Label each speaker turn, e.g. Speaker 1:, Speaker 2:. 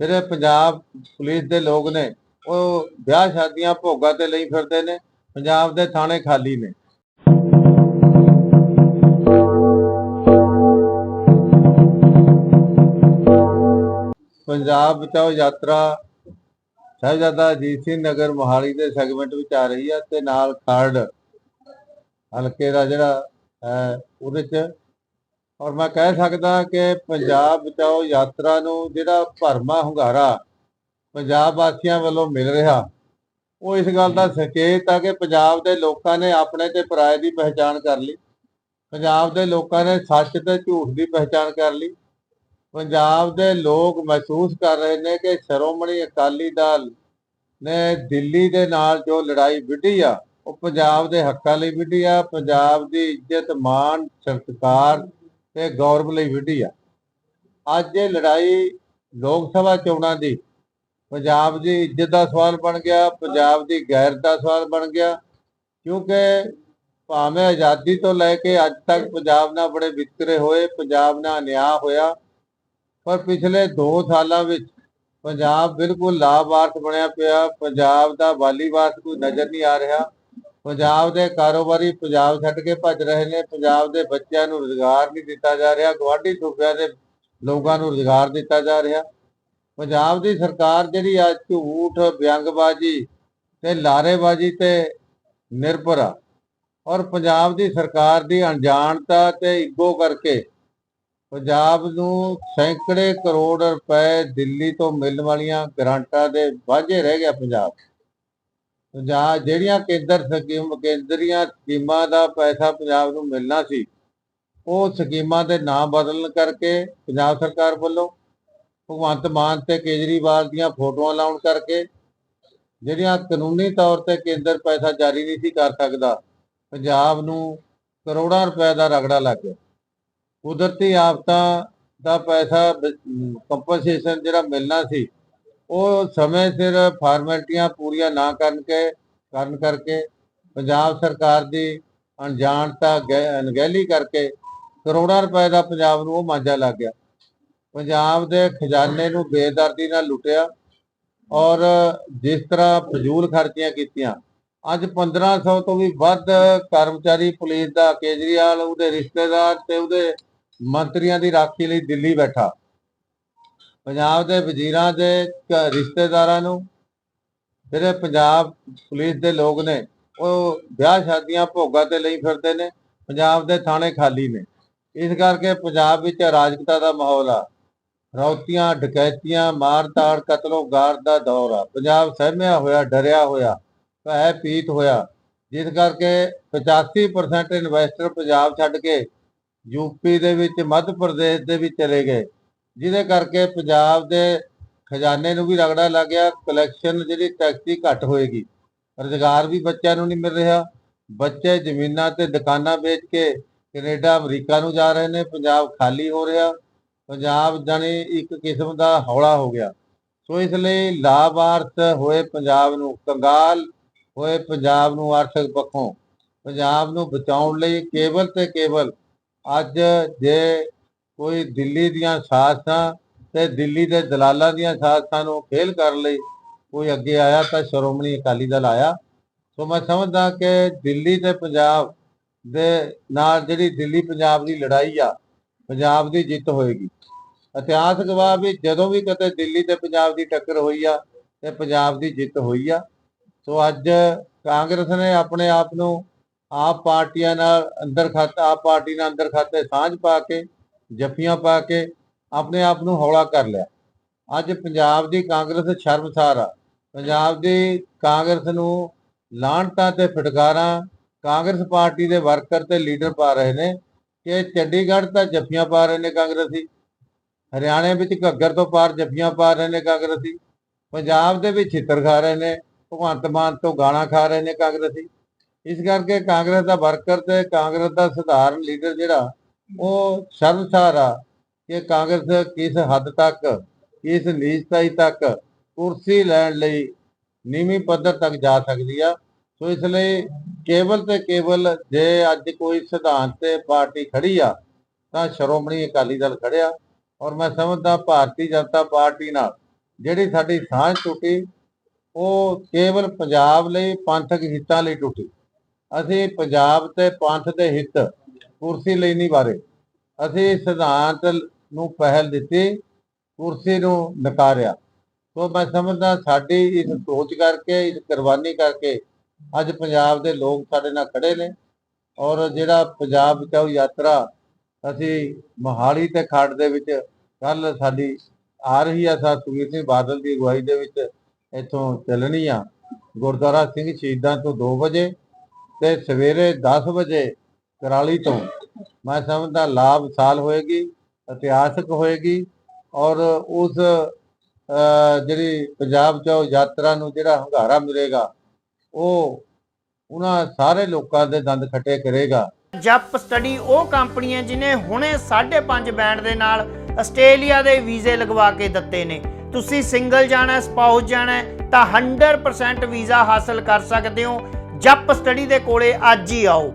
Speaker 1: ਜਿਹੜੇ ਪੰਜਾਬ ਪੁਲਿਸ ਦੇ ਲੋਕ ਨੇ, ਉਹ ਵਿਆਹ ਸ਼ਾਦੀਆਂ ਭੋਗਾਂ ਤੇ ਲਈ ਫਿਰਦੇ ਨੇ, ਪੰਜਾਬ ਦੇ ਥਾਣੇ ਖਾਲੀ ਨੇ। ਪੰਜਾਬ ਬਚਾਓ ਯਾਤਰਾ, ਸਾਹਿਬਜ਼ਾਦਾ ਅਜੀਤ ਸਿੰਘ ਨਗਰ ਮੋਹਾਲੀ ਦੇ ਸੈਗਮੈਂਟ ਵਿੱਚ ਆ ਰਹੀ ਹੈ ਤੇ ਨਾਲ ਖਰੜ, ਹਲਕੇ ਦਾ ਜਿਹੜਾ ਹੈ ਉਹਦੇ ਚ ਔਰ ਮੈਂ ਕਹਿ ਸਕਦਾ ਕਿ ਪੰਜਾਬ ਬਚਾਓ ਯਾਤਰਾ ਨੂੰ ਜਿਹੜਾ ਭਰਮਾ ਹੁੰਗਾਰਾ ਪੰਜਾਬ ਵਾਸੀਆਂ ਵੱਲੋਂ ਮਿਲ ਰਿਹਾ, ਉਹ ਇਸ ਗੱਲ ਦਾ ਸੰਕੇਤ ਆ ਕਿ ਪੰਜਾਬ ਦੇ ਲੋਕਾਂ ਨੇ ਆਪਣੇ ਤੇ ਪਰਾਏ ਦੀ ਪਹਿਚਾਣ ਕਰ ਲਈ, ਪੰਜਾਬ ਦੇ ਲੋਕਾਂ ਨੇ ਸੱਚ ਤੇ ਝੂਠ ਦੀ ਪਹਿਚਾਣ ਕਰ ਲਈ, ਪੰਜਾਬ ਦੇ ਲੋਕ ਮਹਿਸੂਸ ਕਰ ਰਹੇ ਨੇ ਕਿ ਸ਼੍ਰੋਮਣੀ ਅਕਾਲੀ ਦਲ ਨੇ ਦਿੱਲੀ ਦੇ ਨਾਲ ਜੋ ਲੜਾਈ ਵਿੱਢੀ ਆ, ਉਹ ਪੰਜਾਬ ਦੇ ਹੱਕਾਂ ਲਈ ਵਿੱਢੀ ਆ, ਪੰਜਾਬ ਦੀ ਇੱਜ਼ਤ, ਮਾਣ ਸਤਿਕਾਰ ਤੇ ਗੌਰਵ ਲਈ ਵਿੱਢੀ ਆ। ਅੱਜ ਇਹ ਲੜਾਈ ਲੋਕ ਸਭਾ ਚੋਣਾਂ ਦੀ, ਪੰਜਾਬ ਦੀ ਇੱਜ਼ਤ ਦਾ ਸਵਾਲ ਬਣ ਗਿਆ, ਪੰਜਾਬ ਦੀ ਗੈਰਤ ਦਾ ਸਵਾਲ ਬਣ ਗਿਆ, ਕਿਉਂਕਿ ਭਾਵੇਂ ਆਜ਼ਾਦੀ ਤੋਂ ਲੈ ਕੇ ਅੱਜ ਤੱਕ ਪੰਜਾਬ ਨਾਲ ਬੜੇ ਵਿਤਕਰੇ ਹੋਏ, ਪੰਜਾਬ ਨਾਲ ਅਨਿਆਂ ਹੋਇਆ, ਪਰ ਪਿਛਲੇ 2 ਸਾਲਾਂ ਵਿੱਚ ਪੰਜਾਬ ਬਿਲਕੁਲ ਲਾਭਾਰਥ ਬਣਿਆ ਪਿਆ, ਪੰਜਾਬ ਦਾ ਵਾਲੀਵਾਰਸ ਕੋਈ ਨਜ਼ਰ ਨਹੀਂ ਆ ਰਿਹਾ। ਪੰਜਾਬ ਦੇ ਕਾਰੋਬਾਰੀ ਪੰਜਾਬ ਛੱਡ ਕੇ ਭੱਜ ਰਹੇ ਨੇ। ਪੰਜਾਬ ਦੇ ਬੱਚਿਆਂ ਨੂੰ ਰੁਜ਼ਗਾਰ ਨਹੀਂ ਦਿੱਤਾ ਜਾ ਰਿਹਾ। ਗਵਾਂਢੀ ਸੂਬਿਆਂ ਦੇ ਲੋਕਾਂ ਨੂੰ ਰੁਜ਼ਗਾਰ ਦਿੱਤਾ ਜਾ ਰਿਹਾ। ਪੰਜਾਬ ਦੀ ਸਰਕਾਰ ਜਿਹੜੀ ਆ, ਝੂਠ ਵਿਅੰਗਬਾਜ਼ੀ ਤੇ ਲਾਰੇਬਾਜ਼ੀ ਤੇ ਨਿਰਭਰ ਆ। ਔਰ ਪੰਜਾਬ ਦੀ ਸਰਕਾਰ ਦੀ ਅਣਜਾਣਤਾ ਤੇ ਈਗੋ ਕਰਕੇ ਪੰਜਾਬ ਨੂੰ ਸੈਂਕੜੇ ਕਰੋੜ ਰੁਪਏ ਦਿੱਲੀ ਤੋਂ ਮਿਲਣ ਵਾਲੀਆਂ ਗ੍ਰਾਂਟਾਂ ਦੇ ਵਾਝੇ ਰਹਿ ਗਿਆ ਪੰਜਾਬ। ਪੰਜਾਬ ਜਿਹੜੀਆਂ ਕੇਂਦਰ ਸਕੀਮ, ਕੇਂਦਰੀਆਂ ਸਕੀਮਾਂ ਦਾ ਪੈਸਾ ਪੰਜਾਬ ਨੂੰ ਮਿਲਣਾ ਸੀ, ਉਹ ਸਕੀਮਾਂ ਦੇ ਨਾਮ ਬਦਲਣ ਕਰਕੇ ਪੰਜਾਬ ਸਰਕਾਰ ਵੱਲੋਂ ਭਗਵੰਤ ਮਾਨ ਤੇ ਕੇਜਰੀਵਾਲ ਦੀਆਂ ਫੋਟੋਆਂ ਲਾਉਣ ਕਰਕੇ ਜਿਹੜੀਆਂ ਕਾਨੂੰਨੀ ਤੌਰ ਤੇ ਕੇਂਦਰ ਪੈਸਾ ਜਾਰੀ ਨਹੀਂ ਸੀ ਕਰ ਸਕਦਾ, ਪੰਜਾਬ ਨੂੰ ਕਰੋੜਾਂ ਰੁਪਏ ਦਾ ਰਗੜਾ ਲੱਗ ਗਿਆ। ਕੁਦਰਤੀ ਆਫਤਾਂ ਦਾ ਪੈਸਾ ਕੰਪਨਸੇਸ਼ਨ ਜਿਹੜਾ ਮਿਲਣਾ ਸੀ ਉਹ ਸਮੇਂ ਸਿਰ ਫਾਰਮੈਲਟੀਆਂ ਪੂਰੀਆਂ ਨਾ ਕਰਨ ਕੇ, ਕਰਨ ਕਰਕੇ ਪੰਜਾਬ ਸਰਕਾਰ ਦੀ ਅਣਜਾਣਤਾ ਗੈ- ਅਣਗਹਿਲੀ ਕਰਕੇ ਕਰੋੜਾਂ ਰੁਪਏ ਦਾ ਪੰਜਾਬ ਨੂੰ ਉਹ ਮਾਂਜਾ ਲੱਗ ਗਿਆ। ਪੰਜਾਬ ਦੇ ਖਜ਼ਾਨੇ ਨੂੰ ਬੇਦਰਦੀ ਨਾਲ ਲੁੱਟਿਆ ਔਰ ਜਿਸ ਤਰ੍ਹਾਂ ਫਜ਼ੂਲ ਖਰਚੀਆਂ ਕੀਤੀਆਂ, ਅੱਜ 1500 ਤੋਂ ਵੀ ਵੱਧ ਕਰਮਚਾਰੀ ਪੁਲਿਸ ਦਾ ਕੇਜਰੀਵਾਲ, ਉਹਦੇ ਰਿਸ਼ਤੇਦਾਰ ਤੇ ਉਹਦੇ ਮੰਤਰੀਆਂ ਦੀ ਰਾਖੀ ਲਈ ਦਿੱਲੀ ਬੈਠਾ। ਪੰਜਾਬ ਦੇ ਵਜ਼ੀਰਾਂ ਦੇ ਰਿਸ਼ਤੇਦਾਰਾਂ ਨੂੰ, ਜਿਹੜੇ ਪੰਜਾਬ ਪੁਲਿਸ ਦੇ ਲੋਕ ਨੇ, ਉਹ ਵਿਆਹ ਸ਼ਾਦੀਆਂ ਭੋਗਾਂ ਤੇ ਲਈ ਫਿਰਦੇ ਨੇ, ਪੰਜਾਬ ਦੇ ਥਾਣੇ ਖਾਲੀ ਨੇ। ਇਸ ਕਰਕੇ ਪੰਜਾਬ ਵਿੱਚ ਅਰਾਜਕਤਾ ਦਾ ਮਾਹੌਲ ਆ। ਰੌਤੀਆਂ, ਡਕੈਤੀਆਂ, ਮਾਰ-ਤਾੜ, ਕਤਲੋ, ਗਾਰ ਦਾ ਦੌਰ ਆ। ਪੰਜਾਬ ਸਹਿਮਿਆ ਹੋਇਆ, ਡਰਿਆ ਹੋਇਆ, ਭੈ ਪੀਤ ਹੋਇਆ, ਜਿਸ ਕਰਕੇ 85% ਇਨਵੈਸਟਰ ਪੰਜਾਬ ਛੱਡ ਕੇ ਯੂਪੀ ਦੇ ਵਿੱਚ, ਮੱਧ ਪ੍ਰਦੇਸ਼ ਦੇ ਵਿੱਚ ਚਲੇ ਗਏ। ਜਿਹਦੇ ਕਰਕੇ ਪੰਜਾਬ ਦੇ ਖਜ਼ਾਨੇ ਨੂੰ ਵੀ ਰਗੜਾ ਲੱਗ ਗਿਆ ਕਲੈਕਸ਼ਨ ਜਿਹੜੀ ਟੈਕਸ ਦੀ ਘੱਟ ਹੋਏਗੀ। ਰੁਜ਼ਗਾਰ ਵੀ ਬੱਚਿਆਂ ਨੂੰ ਨਹੀਂ ਮਿਲ ਰਿਹਾ। ਬੱਚੇ ਜ਼ਮੀਨਾਂ ਤੇ ਦੁਕਾਨਾਂ ਵੇਚ ਕੇ ਕੈਨੇਡਾ, ਅਮਰੀਕਾ ਨੂੰ ਜਾ ਰਹੇ ਨੇ। ਪੰਜਾਬ ਖਾਲੀ ਹੋ ਰਿਹਾ। ਪੰਜਾਬ ਜਾਣੀ ਇੱਕ ਕਿਸਮ ਦਾ ਹੌਲਾ ਹੋ ਗਿਆ। ਸੋ ਇਸ ਲਈ ਲਾਭਾਰਥ ਹੋਏ ਪੰਜਾਬ ਨੂੰ, ਕੰਗਾਲ ਹੋਏ ਪੰਜਾਬ ਨੂੰ ਆਰਥਿਕ ਪੱਖੋਂ। ਪੰਜਾਬ ਨੂੰ ਬਚਾਉਣ ਲਈ ਕੇਵਲ ਤੇ ਕੇਵਲ ਅੱਜ ਜੇ ਕੋਈ ਦਿੱਲੀ ਦੀਆਂ ਸਾਜ਼ਸਾਂ ਤੇ ਦਿੱਲੀ ਦੇ ਦਲਾਲਾਂ ਦੀਆਂ ਸਾਜ਼ਸਾਂ ਨੂੰ ਫੇਲ ਕਰਨ ਲਈ ਕੋਈ ਅੱਗੇ ਆਇਆ ਤਾਂ ਸ਼੍ਰੋਮਣੀ ਅਕਾਲੀ ਦਲ ਆਇਆ। ਸੋ ਮੈਂ ਸਮਝਦਾ ਕਿ ਦਿੱਲੀ ਤੇ ਪੰਜਾਬ ਦੇ ਨਾਲ ਜਿਹੜੀ ਦਿੱਲੀ ਪੰਜਾਬ ਦੀ ਲੜਾਈ ਆ, ਪੰਜਾਬ ਦੀ ਜਿੱਤ ਹੋਏਗੀ। ਇਤਿਹਾਸ ਗਵਾਹ ਵੀ ਜਦੋਂ ਵੀ ਕਦੇ ਦਿੱਲੀ ਤੇ ਪੰਜਾਬ ਦੀ ਟੱਕਰ ਹੋਈ ਆ, ਤੇ ਪੰਜਾਬ ਦੀ ਜਿੱਤ ਹੋਈ ਆ। ਸੋ ਅੱਜ ਕਾਂਗਰਸ ਨੇ ਆਪਣੇ ਆਪ ਨੂੰ ਆਪ ਪਾਰਟੀਆਂ ਨਾਲ ਅੰਦਰ ਖਾਤਾ ਆਪ ਪਾਰਟੀ ਨਾਲ ਅੰਦਰ ਖਾਤੇ ਸਾਂਝ ਪਾ ਕੇ ਜੱਫੀਆਂ ਪਾ ਕੇ ਆਪਣੇ ਆਪ ਨੂੰ ਹੌਲਾ ਕਰ ਲਿਆ। ਅੱਜ ਪੰਜਾਬ ਦੀ ਕਾਂਗਰਸ ਸ਼ਰਮਸਾਰ ਆ। ਪੰਜਾਬ ਦੀ ਕਾਂਗਰਸ ਨੂੰ ਲਾਹਣਤਾਂ ਤੇ ਫਟਕਾਰਾਂ ਕਾਂਗਰਸ ਪਾਰਟੀ ਦੇ ਵਰਕਰ ਤੇ ਲੀਡਰ ਪਾ ਰਹੇ ਨੇ ਕਿ ਚੰਡੀਗੜ੍ਹ ਤਾਂ ਜੱਫੀਆਂ ਪਾ ਰਹੇ ਨੇ ਕਾਂਗਰਸੀ। ਹਰਿਆਣੇ ਵਿੱਚ ਘੱਗਰ ਤੋਂ ਪਾਰ ਜੱਫੀਆਂ ਪਾ ਰਹੇ ਨੇ ਕਾਂਗਰਸੀ। ਪੰਜਾਬ ਦੇ ਵਿੱਚ ਛਿੱਤਰ ਖਾ ਰਹੇ ਨੇ, ਭਗਵੰਤ ਮਾਨ ਤੋਂ ਗਾਲਾਂ ਖਾ ਰਹੇ ਨੇ ਕਾਂਗਰਸੀ। ਇਸ ਕਰਕੇ ਕਾਂਗਰਸ ਦਾ ਵਰਕਰ ਤੇ ਕਾਂਗਰਸ ਦਾ ਸਧਾਰਨ ਲੀਡਰ ਜਿਹੜਾ ਉਹ ਸ਼ਰਮਸਾਰ ਆ ਕਿ ਕਾਂਗਰਸ ਕਿਸ ਹੱਦ ਤੱਕ, ਕਿਸ ਨੀਚਤਾਈ ਤੱਕ ਕੁਰਸੀ ਲੈਣ ਲਈ ਨੀਵੀਂ ਪੱਧਰ ਤੱਕ ਜਾ ਸਕਦੀ ਆ। ਸੋ ਇਸ ਲਈ ਕੇਵਲ ਤੇ ਕੇਵਲ ਜੇ ਅੱਜ ਕੋਈ ਸਿਧਾਂਤ ਤੇ ਪਾਰਟੀ ਖੜੀ ਆ, ਤਾਂ ਸ਼੍ਰੋਮਣੀ ਅਕਾਲੀ ਦਲ ਖੜਿਆ। ਔਰ ਮੈਂ ਸਮਝਦਾ ਭਾਰਤੀ ਜਨਤਾ ਪਾਰਟੀ ਨਾਲ ਜਿਹੜੀ ਸਾਡੀ ਸਾਂਝ ਟੁੱਟੀ, ਉਹ ਕੇਵਲ ਪੰਜਾਬ ਲਈ ਪੰਥਕ ਹਿੱਤਾਂ ਲਈ ਟੁੱਟੀ। ਅਸੀਂ ਪੰਜਾਬ ਤੇ ਪੰਥ ਦੇ ਹਿੱਤ ਕੁਰਸੀ ਲਈ ਨਹੀਂ ਵਾਰੇ ਅਸੀਂ ਸਿਧਾਂਤ ਨੂੰ ਪਹਿਲ ਦਿੱਤੀ, ਕੁਰਸੀ ਨੂੰ ਨਕਾਰਿਆ। ਸੋ ਮੈਂ ਸਮਝਦਾ ਸਾਡੀ ਇਸ ਸੋਚ ਕਰਕੇ, ਇਸ ਕੁਰਬਾਨੀ ਕਰਕੇ ਅੱਜ ਪੰਜਾਬ ਦੇ ਲੋਕ ਸਾਡੇ ਨਾਲ ਖੜੇ ਨੇ ਔਰ ਜਿਹੜਾ ਪੰਜਾਬ ਬਚਾਓ ਯਾਤਰਾ ਅਸੀਂ ਮੋਹਾਲੀ ਤੇ ਖੜ ਦੇ ਵਿੱਚ ਕੱਲ ਸਾਡੀ ਆ ਰਹੀ ਆ ਸਰ ਸੁਖਬੀਰ ਸਿੰਘ ਬਾਦਲ ਦੀ ਅਗਵਾਈ ਦੇ ਵਿੱਚ ਇੱਥੋਂ ਚੱਲਣੀ ਆ। ਗੁਰਦੁਆਰਾ ਸਿੰਘ ਸ਼ਹੀਦਾਂ ਤੋਂ 2 ਵਜੇ ਤੇ ਸਵੇਰੇ 10 ਵਜੇ ਕਰਾਲੀ ਤੋਂ। ਮੈਂ ਸਮਝਦਾ ਲਾਭ ਸਾਲ ਹੋਏਗੀ, ਇਤਿਹਾਸਕ ਹੋਏਗੀ ਔਰ ਉਸ ਜਿਹੜੀ ਪੰਜਾਬ ਚੋਂ ਯਾਤਰਾ ਨੂੰ ਜਿਹੜਾ ਹੰਗਾਰਾ ਮਿਲੇਗਾ, ਉਹ ਉਹਨਾਂ ਸਾਰੇ ਲੋਕਾਂ ਦੇ ਦੰਦ ਖੱਟੇ ਕਰੇਗਾ।
Speaker 2: ਜਪ ਸਟੱਡੀ ਉਹ ਕੰਪਨੀ ਹੈ ਜਿਨੇ ਹੁਣੇ 5.5 ਬੈਂਡ ਦੇ ਨਾਲ ਆਸਟ੍ਰੇਲੀਆ ਦੇ ਵੀਜ਼ੇ ਲਗਵਾ ਕੇ ਦਿੱਤੇ ਨੇ। ਤੁਸੀਂ ਸਿੰਗਲ ਜਾਣਾ ਹੈ ਸਪਾਊਸ ਜਾਣਾ, ਤਾਂ 100% ਵੀਜ਼ਾ ਹਾਸਲ ਕਰ ਸਕਦੇ ਹੋ। ਜਪ ਸਟੱਡੀ ਦੇ ਕੋਲੇ ਅੱਜ ਹੀ ਆਓ।